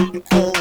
oh.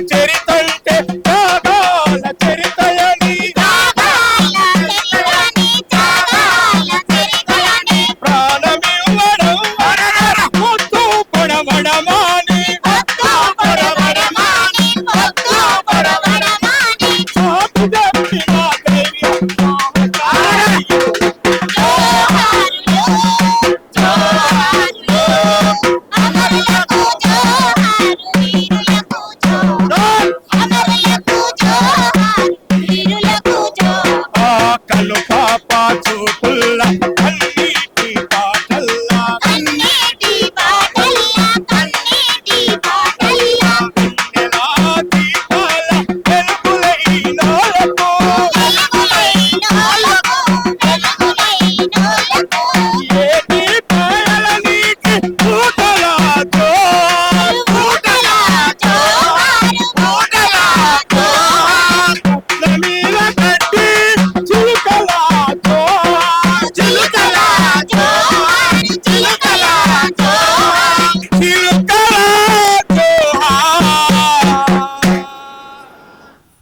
Telangana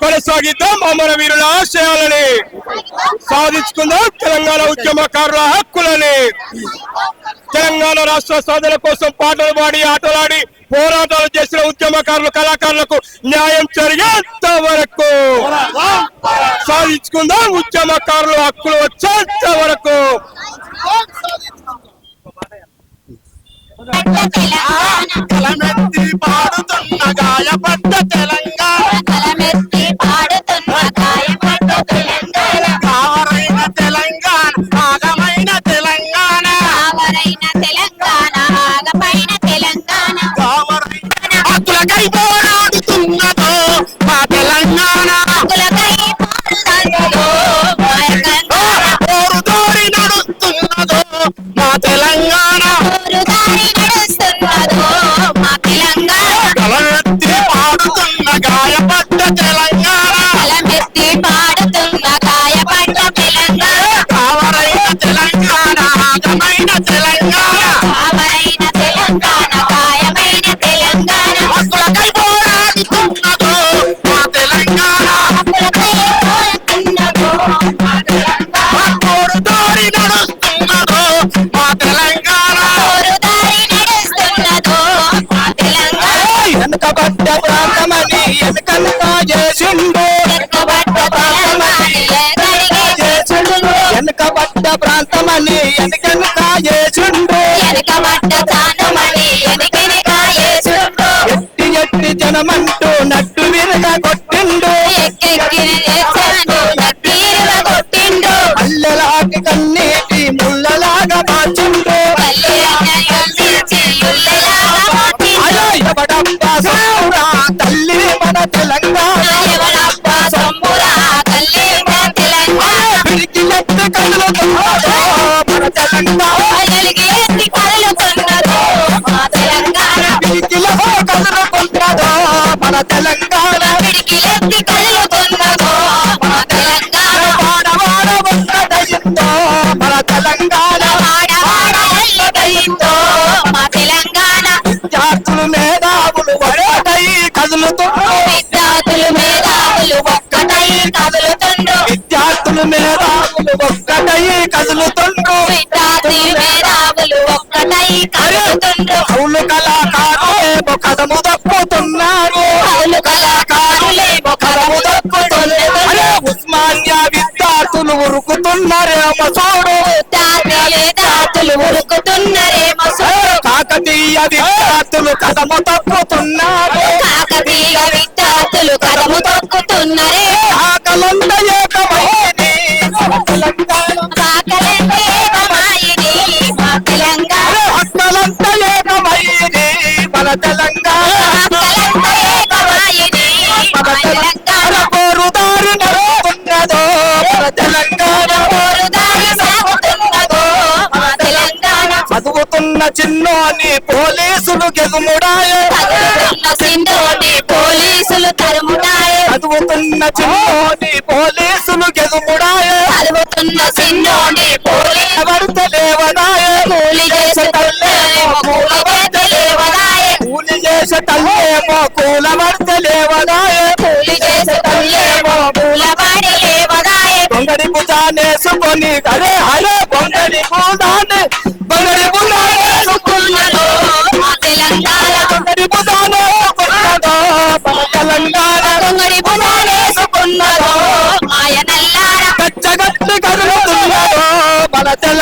కొనసాగిద్దాం. అమర వీరుల ఆశయాలని సాధించుకుందాం. తెలంగాణ ఉద్యమకారుల హక్కులని తెలంగాణ రాష్ట్ర సాధన కోసం పాటలు పాడి ఆటలాడి పోరాటాలు చేసిన ఉద్యమకారులు కళాకారులకు న్యాయం జరిగేంత వరకు సాధించుకుందాం. ఉద్యమకారులు హక్కులు వచ్చేంత వరకు. కలమెత్తి తెలంగాణ. కలమెత్తి పాడుతున్న గాయపడ్డ తెలంగాణ. Tony, I think మన తెలంగాణ. పిడికి ఎత్తి కదులుతున్నదో మా తెలంగాణ. వాడవాడ ఉన్నదయిందో మన తెలంగాణ వాడ వాడ ఎల్లగైందో మా తెలంగాణ. విద్యార్థులు మేధావులు ఒక్కటై కదులుతున్నారు విద్యార్థులు మేధావులు ఒక్కటై కదులుతుండ్రు. విద్యార్థులు మేధావులు ఒక్కటై కదులుతుండ్రు. విద్యార్థి మేధావులు ఒక్కటై కదులుతుండ్రు. కదము దప్పుతున్నారు కవులు దొక్కుతున్నారు అరే ఉస్మానియా విద్యార్థులు ఉరుకుతున్నారేమో చూడు విద్యార్థులు ఉరుకుతున్నారేమో కాకతీయ విద్యార్థులు కదము తప్పుతున్నారు కాకతీయ విద్యార్థులు కదము తొక్కుతున్నారే. ఆకలంత ఏకమైంది తెలంగాణ కాకలంటే ఏకమాయిని మా తెలంగాణ హక్కలంత ఏకమైంది మన తెలంగాణ చదువుతున్న సింధోని పోలీసు పడతలేవనాయ కూలి చేసే తల్లేమో కూలబెట్టలేవనాయే కూలి చేసే తల్లేమో కూల పడతలేవనాయ కూలి చేసే తల్లేమో కూలబడి లేవనాయే. బొంగడి భుజానేసుకొని అరే అరే బొంగడి భుజాన్ని బొంగడి భుజానేసుకున్నదో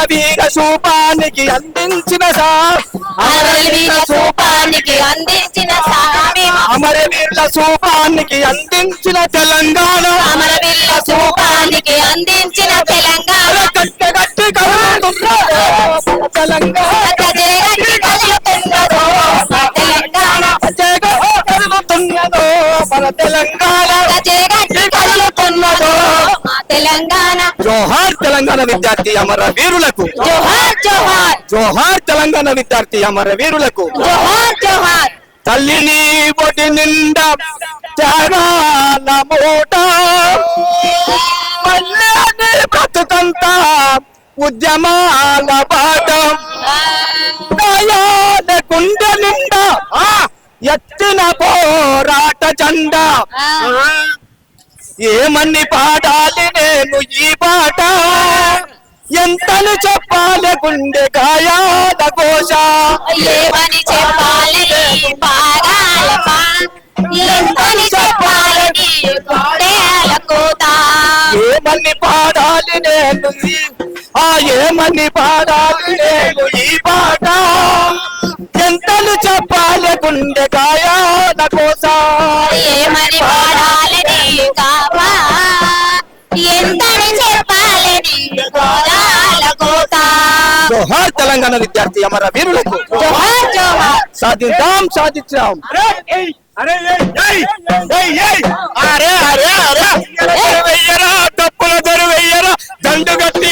అమరవీర శూపానికి అందించిన సా. అమరవీర సూపానికి అందించిన అమరవీరుల శూపానికి అందించిన తెలంగాణ. అమరవీర సూపానికి అందించిన తెలంగాణ. కట్టగట్టి తెలంగాణ. తెలంగాణ. కచ్చగట్టి జోహార్ తెలంగాణ విద్యార్థి అమర వీరులకు. జోహార్ జోహార్. జోహార్ తెలంగాణ విద్యార్థి అమర వీరులకు. జోహార్ జోహార్. తల్లిని పొటి నిండా త్యాగాల మూట. బ్రతుకంతా ఉద్యమాల బాట. నిండా. ఎత్తిన పోరాట జెండా ఏమని పాడాలి? నేను ఈ పాట ఎంతని చెప్పాలి గుండె గాయాల కోశ ఏమని పా ఎంతని గుండెల కోత? ఏమని పాడాలి నేను ఆ ఏమని పాడాలి నేను ఈ పాట ఎంతలు చెప్పాలి గుండె గాయాల కోస తెలంగాణ విద్యార్థి అమర వీరులకు సాధిద్దాం సాధించాం అరే అరే అరే. వెయ్యరా తప్పుల దొరు వెయ్యరా. దండు గట్టి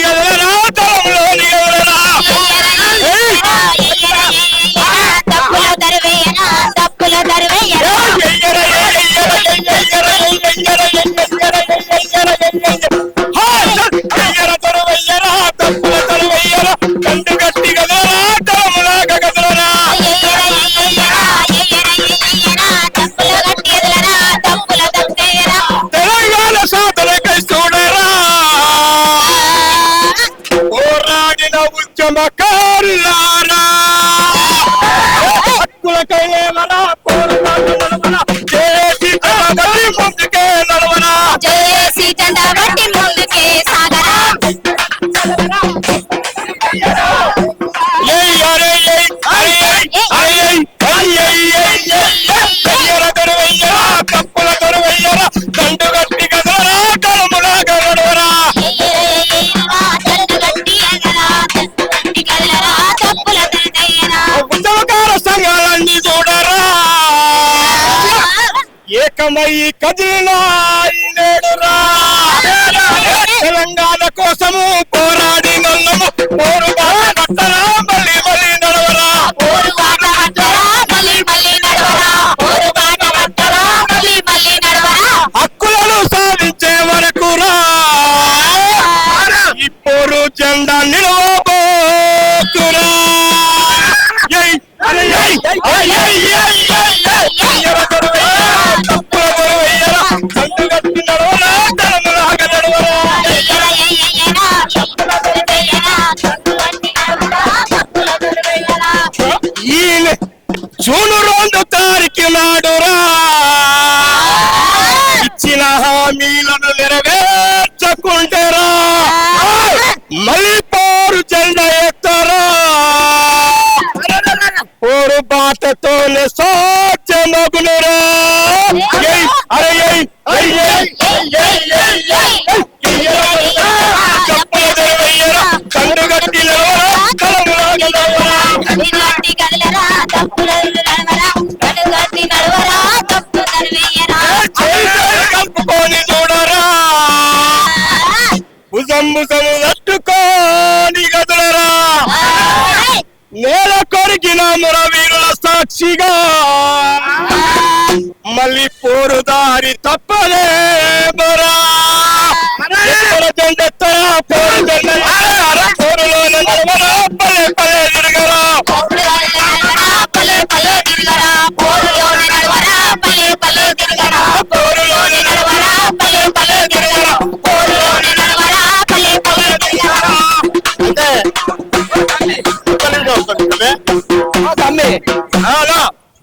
ఏకమై కదిలినా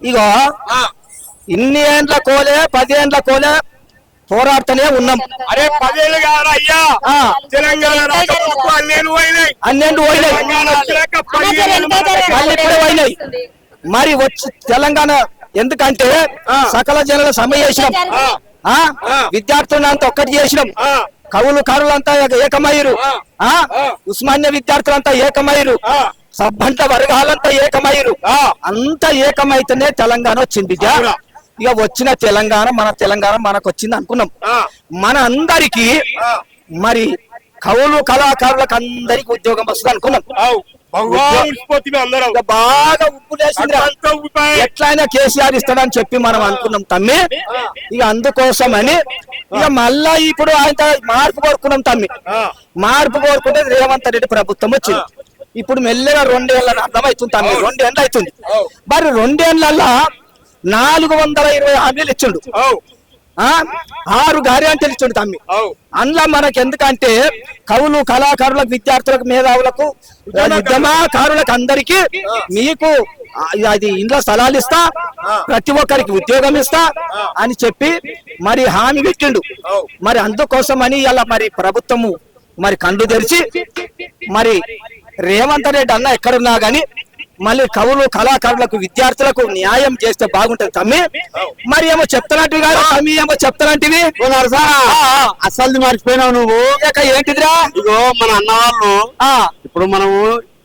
ఇగో ఇన్ని ఏండ్ల కోలే పది ఏండ్ల కోలే పోరాడుతూనే ఉన్నాం. అరే పదేళ్ళు కాదు అయ్యా. ఆ. తెలంగాణ నేను పోయినాయి. అన్నెండు పోయినాయి. మరి వచ్చి తెలంగాణ ఎందుకంటే సకల జనుల సమ్మె చేసినాం. ఆ? విద్యార్థులంతా ఒక్కటి చేసినాం. ఆ. కవులు కారులంతా ఏకమయ్యరు ఆ. ఉస్మానియా విద్యార్థులంతా ఏకమయ్యరు ఆ. సబ్బంట వర్గాలంతా ఏకమయ్యరు అంతా ఏకమైతేనే తెలంగాణ వచ్చింది. ఇక వచ్చిన తెలంగాణ మన తెలంగాణ మనకు వచ్చింది అనుకున్నాం. మన అందరికి. మరి కవులు కళాకారులకు అందరికి ఉద్యోగం వస్తుంది అనుకున్నాం బాగా ఉప్పు. ఎట్లయినా కేసీఆర్ ఇస్తాడని చెప్పి మనం అనుకున్నాం తమ్మి ఇక అందుకోసమని ఇక మళ్ళా ఇప్పుడు ఆయన మార్పు కోరుకున్నాం తమ్మి. మార్పు కోరుకుంటే రేవంత్ రెడ్డి ప్రభుత్వం వచ్చింది ఇప్పుడు మెల్లగా రెండేళ్ళ అర్థమవుతుంది తమ్మి. రెండేళ్ళు అవుతుంది. మరి రెండేళ్ళలో నాలుగు వందల ఇరవై హామీలు ఇచ్చిండు. ఆరు గ్యారెంటీలు ఇచ్చిండు తమ్మి. అందులో మనకి ఎందుకంటే కవులు కళాకారులకు విద్యార్థులకు మేధావులకు ఉద్యమకారులకు అందరికి మీకు అది ఇంట్లో స్థలాలు ఇస్తా ప్రతి ఒక్కరికి ఉద్యోగం ఇస్తా అని చెప్పి మరి హామీ పెట్టిండు. మరి అందుకోసమని ఇలా మరి ప్రభుత్వము మరి కండు తెరిచి మరి రేవంత్ రెడ్డి అన్న ఎక్కడున్నా గాని మళ్ళీ కవులు కళాకారులకు విద్యార్థులకు న్యాయం చేస్తే బాగుంటది తమ్మి. మరి ఏమో చెప్తానంటివి కాదు తమ్మి ఏమో చెప్తానంటివి అసలు మర్చిపోయినావు నువ్వు. ఇక ఏంటిదిరా? ఇగో మన అన్న వాళ్ళు ఆ. ఇప్పుడు మనము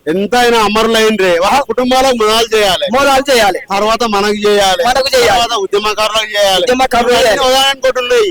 ఎంతైనా అమరులైండ్రే. వాళ్ళ కుటుంబాలకు మృణాలు చేయాలి. మూలాలు చేయాలి. తర్వాత మనకు చేయాలి. మనకు చేయాలి. ఉద్యమకారులకు చేయాలి. ఉద్యమకారులకు చేయాలి. ఉదాహరణ